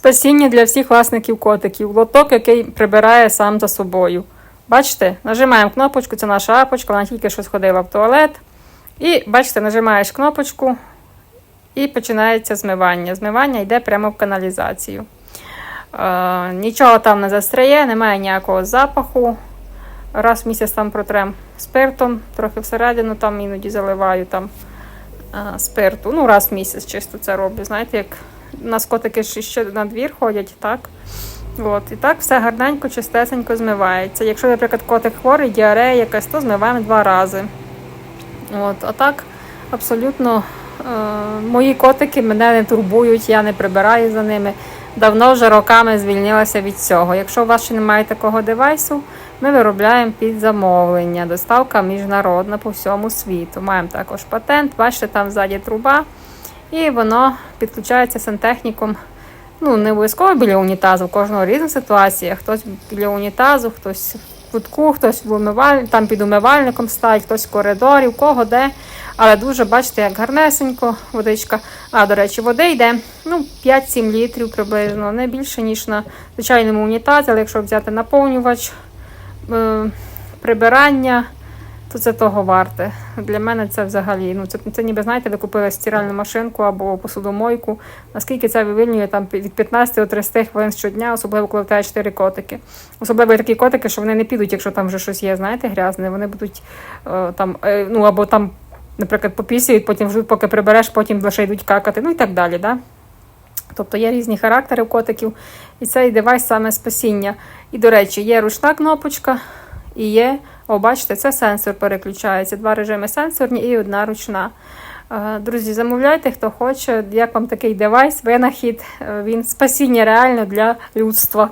Спасіння для всіх власників котиків. Лоток, який прибирає сам за собою. Бачите, нажимаємо кнопочку, це наша апочка, вона тільки що сходила в туалет. І бачите, нажимаєш кнопочку і починається змивання. Змивання йде прямо в каналізацію. Е, нічого там не застряє, немає ніякого запаху. Раз в місяць там протрем спиртом, трохи всередину там іноді заливаю там а, спирту. Ну, раз в місяць чисто це роблю. Знаєте, як у нас котики ще на двір ходять, так? От, і так все гарненько, чистесенько змивається. Якщо, наприклад, котик хворий, діарея якась, то змиваємо два рази. От, а так, абсолютно е, мої котики мене не турбують, я не прибираю за ними. Давно вже роками звільнилася від цього. Якщо у вас ще немає такого девайсу, ми виробляємо під замовлення. Доставка міжнародна по всьому світу. Маємо також патент, бачите, там ззаді труба, і воно підключається сантехніком. Ну, не обов'язково біля унітазу, у кожного різна ситуація. Хтось біля унітазу, хтось в кутку, хтось в умиваль... там під умивальником стоїть, хтось в коридорі, у кого де. Але дуже бачите, як гарнесенько водичка. А, до речі, води йде ну, 5-7 літрів приблизно, не більше, ніж на звичайному унітазі, але якщо взяти наповнювач, е, прибирання, то це того варте. Для мене це взагалі, ну це, це ніби знаєте, ви купили стиральну машинку або посудомойку. Наскільки це вивільнює там від 15 до 30 хвилин щодня, особливо коли в тебе 4 котики. Особливо такі котики, що вони не підуть, якщо там вже щось є, знаєте, грязне, вони будуть е, там, е, ну або там, наприклад, попісюють, потім ждуть, поки прибереш, потім лише йдуть какати, ну і так далі. Да? Тобто є різні характери котиків, і цей девайс саме спасіння. І, до речі, є ручна кнопочка і є, о, бачите, це сенсор переключається. Два режими сенсорні і одна ручна. Е, Друзі, замовляйте, хто хоче, як вам такий девайс, винахід. Е, Він спасіння реально для людства.